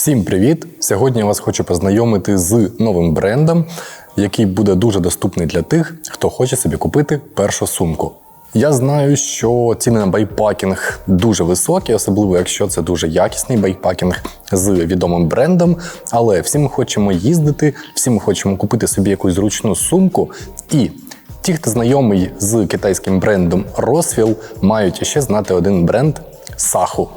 Всім привіт! Сьогодні я вас хочу познайомити з новим брендом, який буде дуже доступний для тих, хто хоче собі купити першу сумку. Я знаю, що ціни на байпакінг дуже високі, особливо якщо це дуже якісний байпакінг з відомим брендом. Але всі ми хочемо їздити, всі ми хочемо купити собі якусь зручну сумку. І ті, хто знайомий з китайським брендом Roswell, мають ще знати один бренд Саху.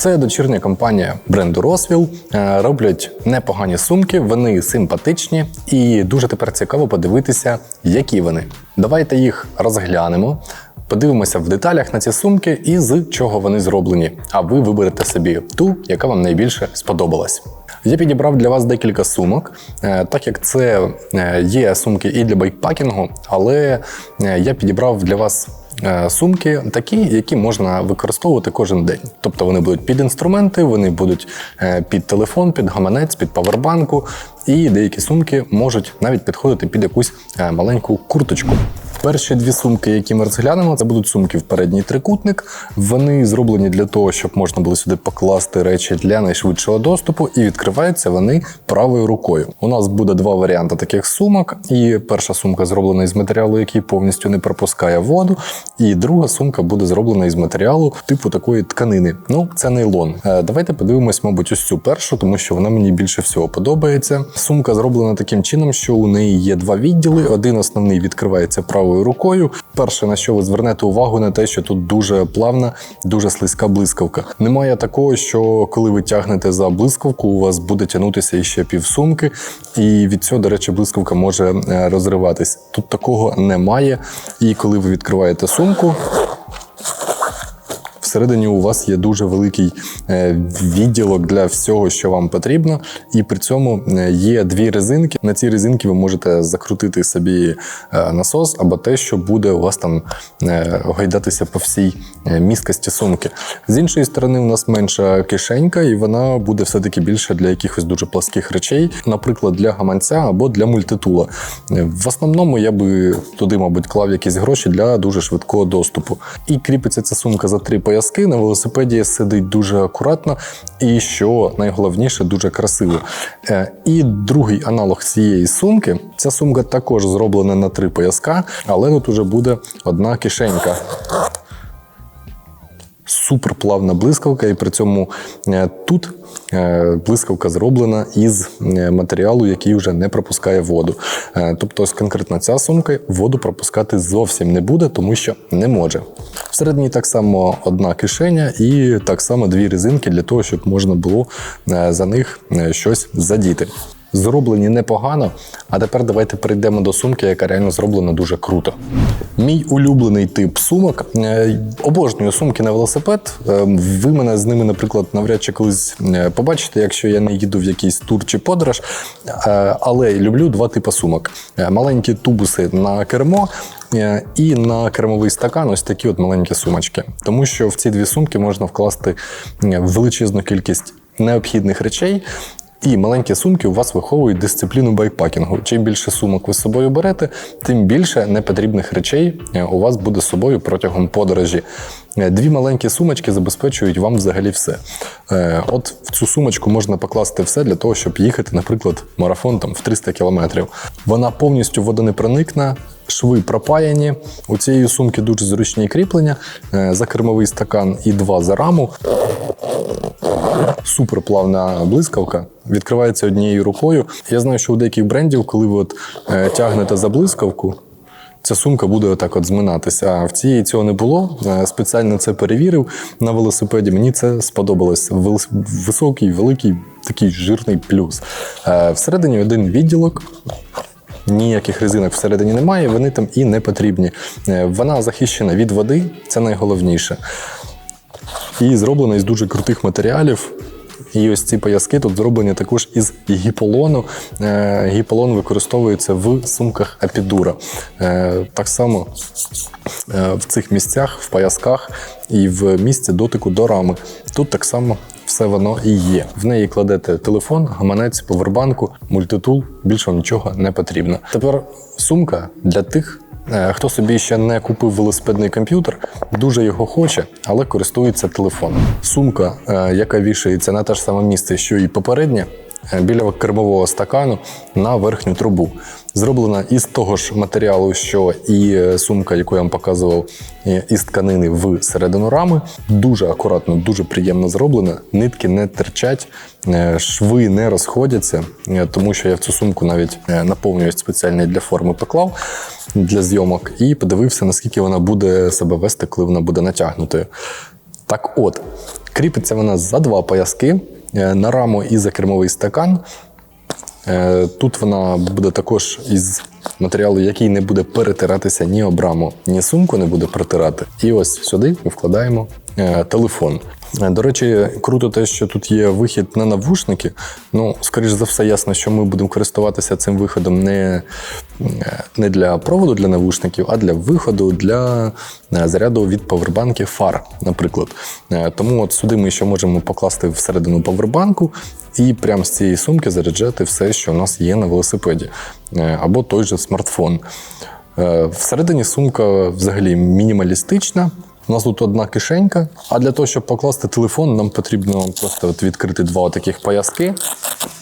Це дочірня компанія бренду Roswell. Е, Роблять непогані сумки, вони симпатичні і дуже тепер цікаво подивитися, які вони. Давайте їх розглянемо. Подивимося в деталях на ці сумки і з чого вони зроблені. А ви виберете собі ту, яка вам найбільше сподобалась. Я підібрав для вас декілька сумок, е, так як це е, є сумки і для байкпакінгу, але я підібрав для вас сумки такі, які можна використовувати кожен день. Тобто вони будуть під інструменти, вони будуть е, під телефон, під гаманець, під павербанку, і деякі сумки можуть навіть підходити під якусь е, маленьку курточку. Перші дві сумки, які ми розглянемо, це будуть сумки в передній трикутник. Вони зроблені для того, щоб можна було сюди покласти речі для найшвидшого доступу, і відкриваються вони правою рукою. У нас буде два варіанти таких сумок. І перша сумка зроблена із матеріалу, який повністю не пропускає воду. І друга сумка буде зроблена із матеріалу типу такої тканини. Ну, це нейлон. Е, Давайте подивимось, мабуть, ось цю першу, тому що вона мені більше всього подобається. Сумка зроблена таким чином, що у неї є два відділи. Один основний відкривається правою рукою. Перше, на що ви звернете увагу, на те, що тут дуже плавна, дуже слизька блискавка. Немає такого, що коли ви тягнете за блискавку, у вас буде тягнутися іще півсумки, і від цього, до речі, блискавка може е, розриватись. Тут такого немає. І коли ви відкриваєте сумку, Всередині у вас є дуже великий е, відділок для всього, що вам потрібно, і при цьому е, є дві резинки. На ці резинки ви можете закрутити собі е, насос або те, що буде у вас там гойдатися по всій місткості сумки. З іншої сторони, у нас менша кишенька, і вона буде все-таки більше для якихось дуже пласких речей, наприклад, для гаманця або для мультитула. В основному я би туди, мабуть, клав якісь гроші для дуже швидкого доступу. І кріпиться ця сумка за три пояски. На велосипеді сидить дуже акуратно і, що найголовніше, дуже красиво. Е, І другий аналог цієї сумки. Ця сумка також зроблена на три пояска, але тут уже буде одна кишенька. Суперплавна блискавка, і при цьому е, тут е, блискавка зроблена із е, матеріалу, який вже не пропускає воду. Тобто, ось конкретно ця сумка воду пропускати зовсім не буде, тому що не може. Всередині так само одна кишеня і так само дві резинки для того, щоб можна було за них щось задіти. Зроблені непогано, а тепер давайте перейдемо до сумки, яка реально зроблена дуже круто. Мій улюблений тип сумок. Е, Обожнюю сумки на велосипед. Е, Ви мене з ними, наприклад, навряд чи колись е, побачите, якщо я не їду в якийсь тур чи подорож. Але люблю два типи сумок: маленькі тубуси на кермо. І на кермовий стакан ось такі от маленькі сумочки. Тому що в ці дві сумки можна вкласти величезну кількість необхідних речей, і маленькі сумки у вас виховують дисципліну байкпакінгу. Чим більше сумок ви з собою берете, тим більше непотрібних речей е, у вас буде з собою протягом подорожі. Е, Дві маленькі сумочки забезпечують вам взагалі все. Е, От в цю сумочку можна покласти все для того, щоб їхати, наприклад, марафон там в 300 кілометрів. Вона повністю водонепроникна, шви пропаяні. У цієї сумки дуже зручні кріплення, е, за кермовий стакан і два за раму суперплавна блискавка. Відкривається однією рукою. Я знаю, що у деяких брендів, коли ви от, тягнете за блискавку, ця сумка буде отак от зминатися. А в цієї цього не було. Е, Спеціально це перевірив на велосипеді. Мені це сподобалось. Високий, великий, такий жирний плюс. Е, Всередині один відділок. Ніяких резинок всередині немає, вони там і не потрібні. Е, Вона захищена від води, це найголовніше. І зроблена із дуже крутих матеріалів. І ось ці пояски тут зроблені також із гіполону. Е, Гіполон використовується в сумках Апідура. Е, Так само е, в цих місцях, в поясках і в місці дотику до рами. Тут так само все воно і є. В неї кладете телефон, гаманець, повербанку, мультитул. Більше нічого не потрібно. Тепер сумка для тих, Хто собі ще не купив велосипедний комп'ютер, дуже його хоче, але користується телефоном. Сумка, е, яка вішається на те ж саме місце, що і попередня, е, біля кермового стакану на верхню трубу. Зроблена із того ж матеріалу, що і е, сумка, яку я вам показував, е, із тканини в середину рами. Дуже акуратно, дуже приємно зроблена. Нитки не терчать, е, шви не розходяться, е, тому що я в цю сумку навіть е, наповнювач спеціальний для форми поклав для зйомок і подивився, наскільки вона буде себе вести, коли вона буде натягнутою. Так от, кріпиться вона за два пояски е, на раму і за кермовий стакан. Е, Тут вона буде також із матеріалу, який не буде перетиратися ні об раму, ні сумку не буде протирати. І ось сюди ми вкладаємо е, телефон. До речі, круто те, що тут є вихід на навушники. Ну, скоріш за все, ясно, що ми будемо користуватися цим виходом не, не для проводу для навушників, а для виходу для е, заряду від павербанків фар, наприклад. Е, Тому от сюди ми ще можемо покласти всередину павербанку і прямо з цієї сумки заряджати все, що у нас є на велосипеді, Е, або той же смартфон. Всередині сумка взагалі мінімалістична. У нас тут одна кишенька, а для того, щоб покласти телефон, нам потрібно просто от відкрити два таких пояски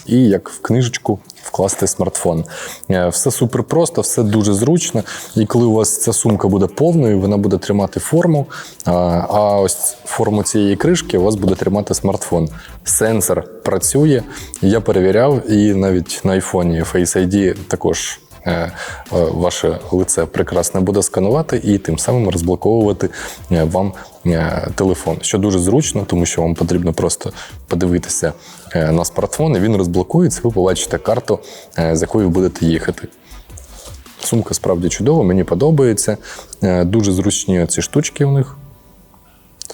і як в книжечку вкласти смартфон. Е, Все супер просто, все дуже зручно. І коли у вас ця сумка буде повною, вона буде тримати форму. а- А ось форму цієї кришки у вас буде тримати смартфон. Сенсор працює. Я перевіряв, і навіть на айфоні Face ID також е, е, ваше лице прекрасно буде сканувати і тим самим розблоковувати е, вам е, телефон, що дуже зручно, тому що вам потрібно просто подивитися е, на смартфон, і він розблокується. Ви побачите карту, е, з якою будете їхати. Сумка справді чудова, мені подобається. Е, Дуже зручні ці штучки у них.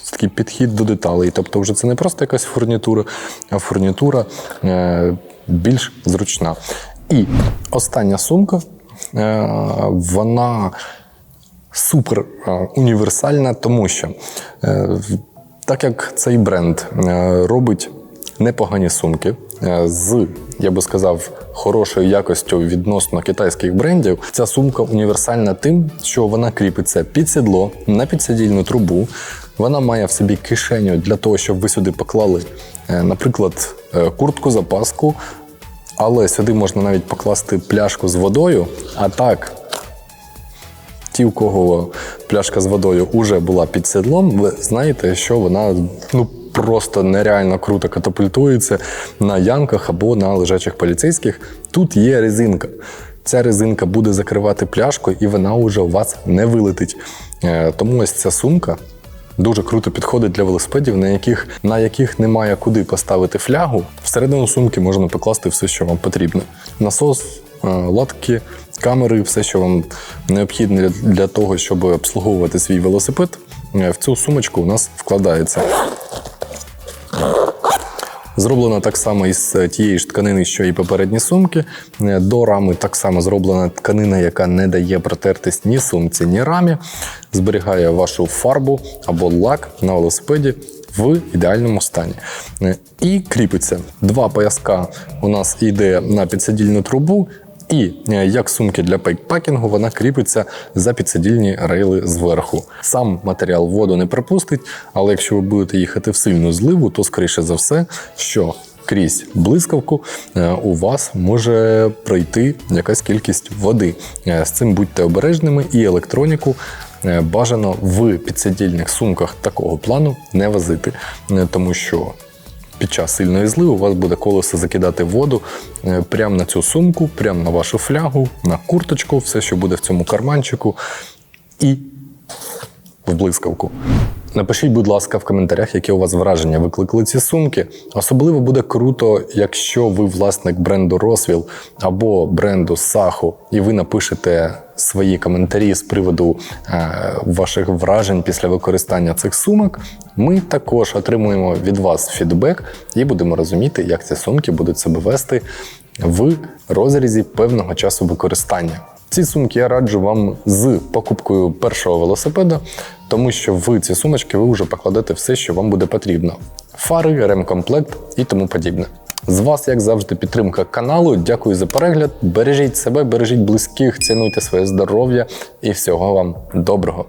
Це такий підхід до деталей. Тобто, вже це не просто якась фурнітура, а фурнітура е, більш зручна. І остання сумка, е, вона супер е, універсальна, тому що е, так як цей бренд робить непогані сумки з, я би сказав, хорошою якостю відносно китайських брендів, ця сумка універсальна тим, що вона кріпиться під сідло на підсидільну трубу. Вона має в собі кишеню для того, щоб ви сюди поклали, наприклад, куртку, запаску, але сюди можна навіть покласти пляшку з водою. А так, ті, у кого пляшка з водою вже була під седлом, ви знаєте, що вона ну просто нереально круто катапультується на ямках або на лежачих поліцейських. Тут є резинка. Ця резинка буде закривати пляшку, і вона вже у вас не вилетить. Е, Тому ось ця сумка дуже круто підходить для велосипедів, на яких, на яких немає куди поставити флягу. Всередину сумки можна покласти все, що вам потрібно. Насос, е, латки, камери, все, що вам необхідне для- того, щоб обслуговувати свій велосипед, е, в цю сумочку у нас вкладається. Зроблена так само із е, тієї ж тканини, що і попередні сумки. Е, До рами так само зроблена тканина, яка не дає протертись ні сумці, ні рамі. Зберігає вашу фарбу або лак на велосипеді в ідеальному стані. Е, І кріпиться. Два пояска у нас йде на підсидільну трубу. І як сумки для пейкпакінгу, вона кріпиться за підсидільні рейли зверху. Сам матеріал воду не пропустить, але якщо ви будете їхати в сильну зливу, то скоріше за все, що крізь блискавку е, у вас може пройти якась кількість води. Е, З цим будьте обережними і електроніку. е, Бажано в підсидільних сумках такого плану не возити, тому що під час сильної зливи у вас буде колесо закидати воду прямо на цю сумку, прямо на вашу флягу, на курточку, все, що буде в цьому карманчику, і в блискавку. Напишіть, будь ласка, в коментарях, які у вас враження викликали ці сумки. Особливо буде круто, якщо ви власник бренду Roswell або бренду Saho, і ви напишете свої коментарі з приводу е, ваших вражень після використання цих сумок. Ми також отримуємо від вас фідбек і будемо розуміти, як ці сумки будуть себе вести в розрізі певного часу використання. Ці сумки я раджу вам з покупкою першого велосипеда, тому що в ці сумочки ви вже покладете все, що вам буде потрібно: фари, ремкомплект і тому подібне. З вас, як завжди, підтримка каналу. Дякую за перегляд. Бережіть себе, бережіть близьких, цінуйте своє здоров'я і всього вам доброго.